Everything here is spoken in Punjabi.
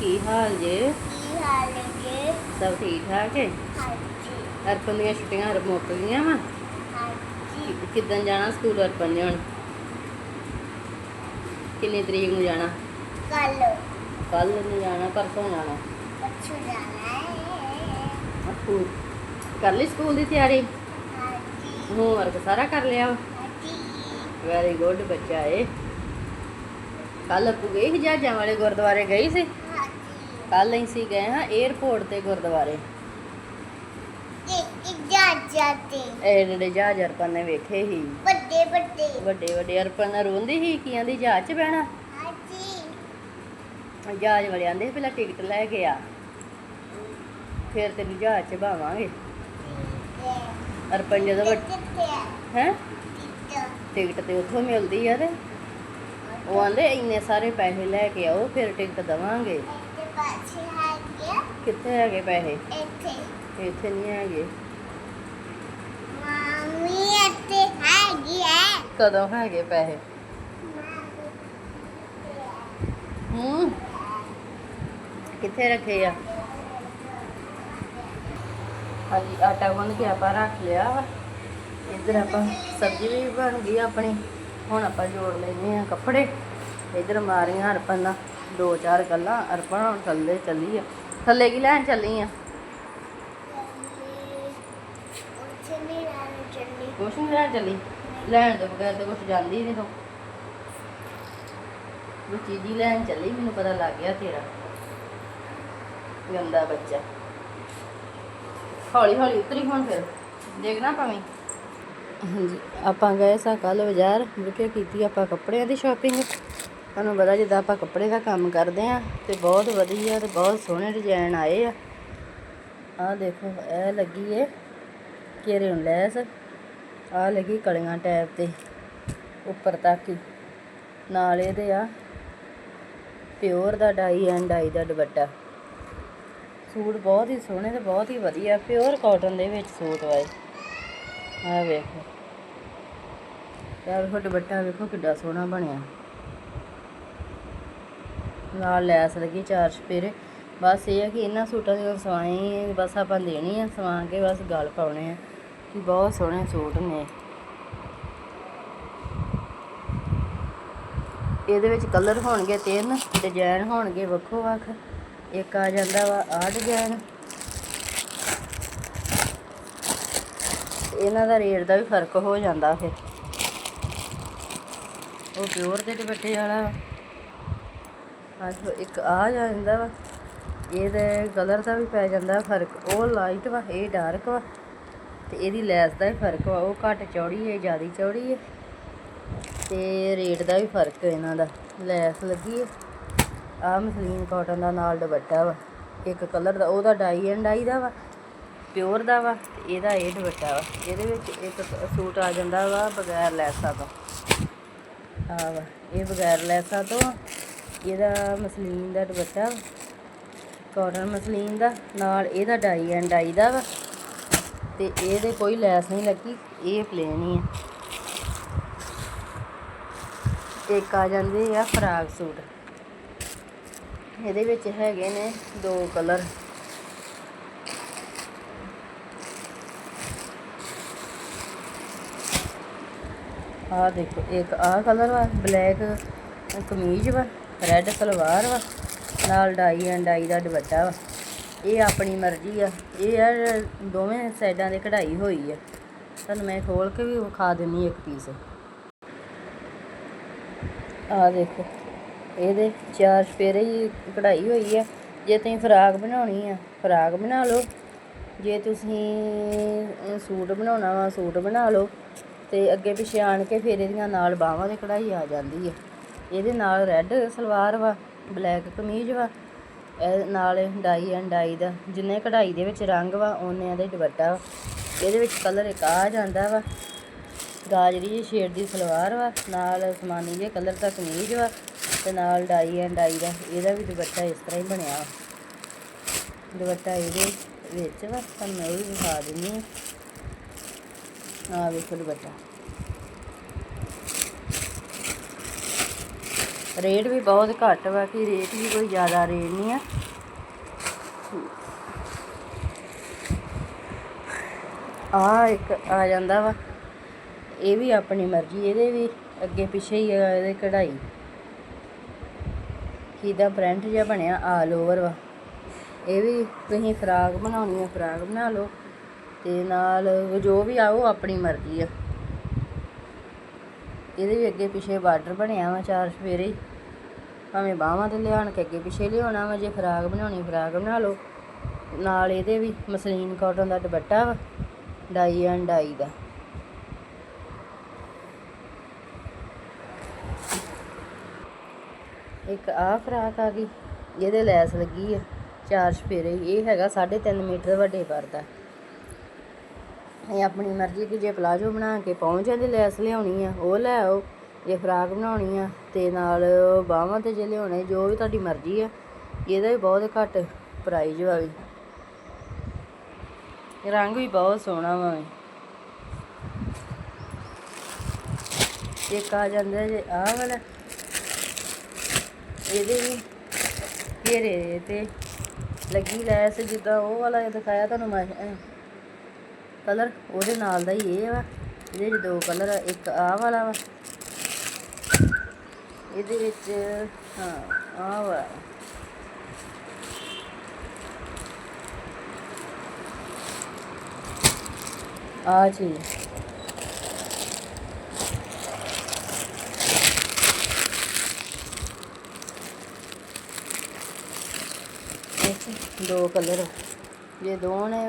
ਕੀ ਹਾਲ ਜੇ? ਕੀ ਹਾਲ ਹੈ ਸਭ ਠੀਕ ਠਾਕ ਹੈ? ਅਰਪਨ ਦੀਆਂ ਛੁੱਟੀਆਂ ਹਰ ਮੁੱਕ ਗਈਆਂ ਵਾ? ਹਾਂਜੀ ਕਿੱਦਾਂ ਜਾਣਾ ਸਕੂਲ ਅਰਪਨ ਨੇ ਹੁਣ? ਕਿੰਨੀ ਤਰੀਕ ਨੂੰ ਜਾਣਾ? ਕੱਲ ਕੱਲ ਨੂੰ ਜਾਣਾ ਪਰਸੋਂ ਜਾਣਾ ਬੱਚੂ ਜਾਣਾ? ਹੈ ਸਕੂਲ ਕਰ ਲਈ ਸਕੂਲ ਦੀ ਤਿਆਰੀ? ਹਾਂਜੀ। ਹੋਮਵਰਕ ਸਾਰਾ ਕਰ ਲਿਆ ਵੈਰੀ ਗੁੱਡ ਬੱਚਾ ਏ। ਕੱਲ ਆਪੂ ਗਈ ਸੀ ਜਹਾਜ਼ਾਂ ਵਾਲੇ ਗੁਰਦੁਆਰੇ ਗਈ ਸੀ? ਕੱਲ ਅਸੀਂ ਸੀ ਗਏ ਹਾਂ 에어ਪੋਰਟ ਤੇ ਗੁਰਦੁਆਰੇ ਇਹ ਜਿਹੜੇ ਜਹਾਜ਼ ਅਰਪਨ ਨੇ ਵੇਖੇ ਸੀ। ਵੱਡੇ ਵੱਡੇ। ਵੱਡੇ ਵੱਡੇ ਅਰਪਨ ਰੋਂਦੀ ਸੀ ਕੀ ਆਂਦੀ ਜਹਾਜ਼ 'ਚ ਬਹਿਣਾ? ਹਾਂਜੀ। ਜਹਾਜ਼ ਵਾਲੇ ਆਂਦੇ ਪਹਿਲਾਂ ਟਿਕਟ ਲੈ ਕੇ ਆ। ਫਿਰ ਤੈਨੂੰ ਜਹਾਜ਼ 'ਚ ਹੈ। ਅਰਪਨ ਜਦੋਂ ਹੈ? ਟਿਕਟ ਤੇ ਉੱਥੋਂ ਮਿਲਦੀ ਆ ਤੇ। ਉਹ ਆਂਦੇ ਇੰਨੇ ਸਾਰੇ ਪੈਸੇ ਲੈ ਕੇ ਆਓ ਫਿਰ ਟਿਕਟ ਦਵਾਂਗੇ। ਕਿੱਥੇ ਹੈਗੇ ਪੈਸੇ? ਇੱਥੇ। ਇੱਥੇ ਨਹੀਂ ਹੈਗੇ। ਮਾਮੀ ਇੱਥੇ ਹੈ ਗਿਆ ਕਦੋਂ ਹੈਗੇ ਪੈਸੇ? ਹੂੰ। ਕਿੱਥੇ ਰੱਖੇ ਆ? ਹਾਂਜੀ ਆਟਾ ਗੁੰਨ ਕੇ ਆਪਾਂ ਰੱਖ ਲਿਆ ਵਾ। ਇੱਧਰ ਆਪਾਂ ਸਬਜ਼ੀ ਵੀ ਬਣ ਗਈ ਆਪਣੀ। ਹੁਣ ਆਪਾਂ ਜੋੜ ਲੈਨੇ ਆ ਕੱਪੜੇ। ਇਧਰ ਮਾਰੀਆਂ ਅਰਪਨ ਨਾਲ ਦੋ ਚਾਰ ਗੱਲਾਂ ਅਰਪਨ ਹੁਣ ਥੱਲੇ ਚੱਲੀ ਆ। ਥੱਲੇ ਕੀ ਲੈਣ ਚੱਲੀ ਆ? ਕੁਛ ਨਹੀਂ ਲੈਣ ਚੱਲੀ। ਲੈਣ ਤੋਂ ਬਗੈਰ ਤਾਂ ਕੁਛ ਜਾਂਦੀ ਨਹੀਂ ਤੂੰ। ਉਹ ਚੀਜ਼ੀ ਲੈਣ ਚੱਲੀ, ਮੈਨੂੰ ਪਤਾ ਲੱਗ ਗਿਆ ਤੇਰਾ। ਗੰਦਾ ਬੱਚਾ। ਹੌਲੀ ਹੌਲੀ ਉਤਰੀ ਹੁਣ ਫਿਰ। ਦੇਖਣਾ ਭਾਵੇਂ। ਹਾਂਜੀ। ਆਪਾਂ ਗਏ ਸਾਂ ਕੱਲ ਬਾਜ਼ਾਰ ਬੁਕੇ ਕੀਤੀ ਆਪਾਂ ਕੱਪੜਿਆਂ ਦੀ ਸ਼ਾਪਿੰਗ ਤੁਹਾਨੂੰ ਪਤਾ ਜਿੱਦਾਂ ਆਪਾਂ ਕੱਪੜੇ ਦਾ ਕੰਮ ਕਰਦੇ ਆ, ਤੇ ਬਹੁਤ ਵਧੀਆ ਤੇ ਬਹੁਤ ਸੋਹਣੇ ਡਿਜ਼ਾਈਨ ਆਏ ਆ। ਆਹ ਦੇਖੋ, ਇਹ ਲੱਗੀ ਏ ਘੇਰੇ ਨੂੰ ਲੈਸ, ਆਹ ਲੱਗੀ ਕਲੀਆਂ ਟੈਪ ਤੇ, ਉੱਪਰ ਤੱਕ ਹੀ। ਨਾਲ ਇਹਦੇ ਆ ਪਿਓਰ ਦਾ ਡਾਈ ਐਂਡ ਡਾਈ ਦਾ ਦੁਪੱਟਾ। ਸੂਟ ਬਹੁਤ ਹੀ ਸੋਹਣੇ ਤੇ ਬਹੁਤ ਹੀ ਵਧੀਆ, ਪਿਓਰ ਕਾਟਨ ਦੇ ਵਿੱਚ ਸੂਟ ਆਏ। ਆਹ ਵੇਖੋ। ਯਾਰ ਵੇਖੋ ਦੁਪੱਟਾ ਵੇਖੋ ਕਿੱਡਾ ਸੋਹਣਾ ਬਣਿਆ। ਨਾਲ ਲੈਸ ਲੱਗੀ ਚਾਰ ਚਪੇਰੇ ਬਸ ਇਹ ਹੈ ਕਿ ਇਹਨਾਂ ਸੂਟਾਂ ਦੀ ਸਵਾਈ ਬਸ ਆਪਾਂ ਦੇਣੀ ਆ ਸਵਾ ਕੇ ਬਸ ਗਲ ਪਾਉਣੇ ਆ ਕਿ ਬਹੁਤ ਸੋਹਣੇ ਸੂਟ ਨੇ। ਇਹਦੇ ਵਿੱਚ ਕਲਰ ਹੋਣਗੇ ਤਿੰਨ ਡਿਜ਼ਾਈਨ ਹੋਣਗੇ ਵੱਖੋ ਵੱਖ। ਇੱਕ ਆ ਜਾਂਦਾ ਵਾ ਆ ਡਿਜ਼ਾਈਨ ਇਹਨਾਂ ਦਾ ਰੇਟ ਦਾ ਵੀ ਫ਼ਰਕ ਹੋ ਜਾਂਦਾ ਫਿਰ। ਉਹ ਪਿਓਰ ਦੇ ਦੁਪੱਟੇ ਵਾਲਾ ਵਾ। ਆਹ ਇੱਕ ਆ ਜਾਂਦਾ ਵਾ। ਇਹਦੇ ਕਲਰ ਦਾ ਵੀ ਪੈ ਜਾਂਦਾ ਫ਼ਰਕ। ਉਹ ਲਾਈਟ ਵਾ, ਇਹ ਡਾਰਕ ਵਾ। ਤੇ ਇਹਦੀ ਲੈਸ ਦਾ ਵੀ ਫ਼ਰਕ ਵਾ। ਉਹ ਘੱਟ ਚੌੜੀ ਹੈ ਜ਼ਿਆਦਾ ਚੌੜੀ ਹੈ ਤੇ ਰੇਟ ਦਾ ਵੀ ਫ਼ਰਕ ਹੈ ਇਹਨਾਂ ਦਾ। ਲੈਸ ਲੱਗੀ ਹੈ ਆ ਮਸਲੀਨ ਕਾਟਨ ਦਾ ਨਾਲ ਦੁਪੱਟਾ ਵਾ। ਇੱਕ ਕਲਰ ਦਾ, ਉਹਦਾ ਡਾਈ ਐਂਡ ਡਾਈ ਦਾ ਵਾ। ਪਿਓਰ ਦਾ ਵਾ ਤੇ ਇਹਦਾ ਇਹ ਦੁਪੱਟਾ ਵਾ। ਇਹਦੇ ਵਿੱਚ ਇੱਕ ਸੂਟ ਆ ਜਾਂਦਾ ਵਾ ਬਗੈਰ ਲੈਸਾਂ ਤੋਂ ਆ ਵਾ, ਇਹ ਬਗੈਰ ਲੈਸਾਂ ਤੋਂ ਇਹਦਾ ਮਸਲੀਨ ਦਾ ਦੁਪੱਟਾ ਕਾਟਨ ਮਸਲੀਨ ਦਾ, ਨਾਲ ਇਹਦਾ ਡਾਈ ਐਂਡ ਡਾਈ ਦਾ ਵਾ, ਤੇ ਇਹਦੇ ਕੋਈ ਲੈਸ ਨਹੀਂ ਲੱਗੀ, ਇਹ ਪਲੇਨ ਹੀ ਹੈ ਇੱਕ ਆ ਜਾਂਦੇ ਆ ਫਰਾਕ ਸੂਟ। ਇਹਦੇ ਵਿੱਚ ਹੈਗੇ ਨੇ ਦੋ ਕਲਰ ਆਹ ਦੇਖੋ, ਇੱਕ ਆਹ ਕਲਰ ਵਾ ਬਲੈਕ ਕਮੀਜ਼ ਵਾ ਰੈੱਡ ਸਲਵਾਰ ਵਾ, ਨਾਲ ਡਾਈ ਐਂਡ ਡਾਈ ਦਾ ਦੁਪੱਟਾ ਵਾ। ਇਹ ਆਪਣੀ ਮਰਜ਼ੀ ਆ, ਇਹ ਆ ਦੋਵੇਂ ਸਾਈਡਾਂ ਤੇ ਕਢਾਈ ਹੋਈ ਆ। ਤੁਹਾਨੂੰ ਮੈਂ ਖੋਲ ਕੇ ਵੀ ਵਿਖਾ ਦਿੰਨੀ ਇੱਕ ਪੀਸ ਆ ਦੇਖੋ, ਇਹਦੇ ਚਾਰ ਸਪੇਰੇ ਹੀ ਕਢਾਈ ਹੋਈ ਆ। ਜੇ ਤੁਸੀਂ ਫਰਾਕ ਬਣਾਉਣੀ ਆ, ਫਰਾਕ ਬਣਾ ਲਓ। ਜੇ ਤੁਸੀਂ ਸੂਟ ਬਣਾਉਣਾ ਵਾ, ਸੂਟ ਬਣਾ ਲਓ। ਤੇ ਅੱਗੇ ਪਿੱਛੇ ਆਣ ਕੇ ਫਿਰ ਇਹਦੀਆਂ ਨਾਲ ਬਾਹਾਂ ਦੀ ਕਢਾਈ ਆ ਜਾਂਦੀ ਹੈ ਇਹਦੇ ਨਾਲ ਰੈੱਡ ਸਲਵਾਰ ਵਾ ਬਲੈਕ ਕਮੀਜ਼ ਵਾ, ਇਹ ਨਾਲ ਡਾਈ ਐਂਡ ਡਾਈ ਦਾ ਜਿੰਨੇ ਕਢਾਈ ਦੇ ਵਿੱਚ ਰੰਗ ਵਾ ਉਹਨੇ ਦੇ ਦੁਪੱਟਾ ਵਾ। ਇਹਦੇ ਵਿੱਚ ਕਲਰ ਇੱਕ ਆ ਜਾਂਦਾ ਵਾ। ਗਾਜਰੀ ਜਿਹੀ ਸ਼ੇਡ ਦੀ ਸਲਵਾਰ ਵਾ, ਨਾਲ ਸਮਾਨੀ ਜਿਹੇ ਕਲਰ ਦਾ ਕਮੀਜ਼ ਵਾ ਤੇ ਨਾਲ ਡਾਈ ਐਂਡ ਡਾਈ ਦਾ ਇਹਦਾ ਵੀ ਦੁਪੱਟਾ ਇਸ ਤਰ੍ਹਾਂ ਹੀ ਬਣਿਆ ਵਾ। ਦੁਪੱਟਾ ਇਹਦੇ ਵਿੱਚ ਵਾ, ਤੁਹਾਨੂੰ ਉਹ ਵੀ ਦਿਖਾ ਦਿੰਦੀ ਹਾਂ ਆ ਵੇਖੋ ਦੁਪੱਟਾ ਰੇਟ ਵੀ ਬਹੁਤ ਘੱਟ ਵਾ, ਕਿ ਰੇਟ ਵੀ ਕੋਈ ਜ਼ਿਆਦਾ ਰੇਟ ਨਹੀਂ ਆ। ਆ ਇੱਕ ਆ ਜਾਂਦਾ ਵਾ, ਇਹ ਵੀ ਆਪਣੀ ਮਰਜ਼ੀ, ਇਹਦੇ ਵੀ ਅੱਗੇ ਪਿੱਛੇ ਹੀ ਆ, ਇਹਦੇ ਕਢਾਈ। ਕਿਦਾ ਪ੍ਰਿੰਟ ਜਿਹਾ ਬਣਿਆ ਆਲ ਓਵਰ ਵਾ। ਇਹ ਵੀ ਤੁਸੀਂ ਫਰਾਕ ਬਣਾਉਣੀ ਆ, ਫਰਾਕ ਬਣਾ ਲਓ। ਤੇ ਨਾਲ ਜੋ ਵੀ ਆ, ਉਹ ਆਪਣੀ ਮਰਜ਼ੀ ਆ। ਇਹਦੇ ਵੀ ਅੱਗੇ ਪਿੱਛੇ ਬਾਰਡਰ ਬਣਿਆ ਵਾ ਚਾਰ ਸਵੇਰੇ ਭਾਵੇਂ ਬਾਹਾਂ ਤੇ ਲਿਆਣ ਕੇ ਅੱਗੇ ਪਿੱਛੇ ਲਿਆਉਣਾ ਵਾ, ਜੇ ਫਰਾਕ ਬਣਾਉਣੀ, ਫਰਾਕ ਬਣਾ ਲਓ। ਨਾਲ ਇਹਦੇ ਵੀ ਮਸਲੀਨ ਕਾਟਨ ਦਾ ਦੁਪੱਟਾ ਵਾ ਡਾਈ ਐਂਡ ਡਾਈ ਦਾ। ਇੱਕ ਆ ਫਰਾਕ ਆ ਗਈ ਜਿਹਦੇ ਲੈਸ ਲੱਗੀ ਆ, ਚਾਰ ਸਪੇਰੇ ਇਹ ਹੈਗਾ 3.5 ਮੀਟਰ ਵੱਡੇ ਪਰਦਾ। ਇਹ ਆਪਣੀ ਮਰਜ਼ੀ ਕਿ ਜੇ ਪਲਾਜੋ ਬਣਾ ਕੇ ਪਹੁੰਚਾਂ ਦੀ ਲੈਸ ਲਿਆਉਣੀ ਆ, ਉਹ ਲੈ ਆਓ, ਜੇ ਫਰਾਕ ਬਣਾਉਣੀ ਆ ਤੇ ਨਾਲ ਬਾਹਾਂ ਤੇ ਜੇ ਲਿਆਉਣੇ, ਜੋ ਵੀ ਤੁਹਾਡੀ ਮਰਜ਼ੀ ਆ, ਇਹਦਾ ਵੀ ਬਹੁਤ ਘੱਟ ਪ੍ਰਾਈਜ਼ ਵਾ ਵੀ ਰੰਗ ਵੀ ਬਹੁਤ ਸੋਹਣਾ ਵਾ ਇੱਕ ਆ ਜਾਂਦਾ ਜੇ ਆਹ ਵਾਲਾ। ਇਹਦੇ ਵੀ ਘੇਰੇ ਤੇ ਲੱਗੀ ਲੈਸ ਜਿੱਦਾਂ ਉਹ ਵਾਲਾ ਦਿਖਾਇਆ ਤੁਹਾਨੂੰ ਮੈਂ ਕਲਰ ਉਹਦੇ ਨਾਲ ਦਾ ਹੀ ਇਹ ਵਾ, ਇਹਦੇ ਵਿੱਚ ਦੋ ਕਲਰ ਆ, ਇੱਕ ਆਹ ਵਾਲਾ ਵਾ। ਇਹਦੇ ਵਿੱਚ, ਹਾਂ, ਆਹ ਵਾ ਆ ਚੀਜ਼। ਦੋ ਕਲਰ ਜੇ ਦੋ ਨੇ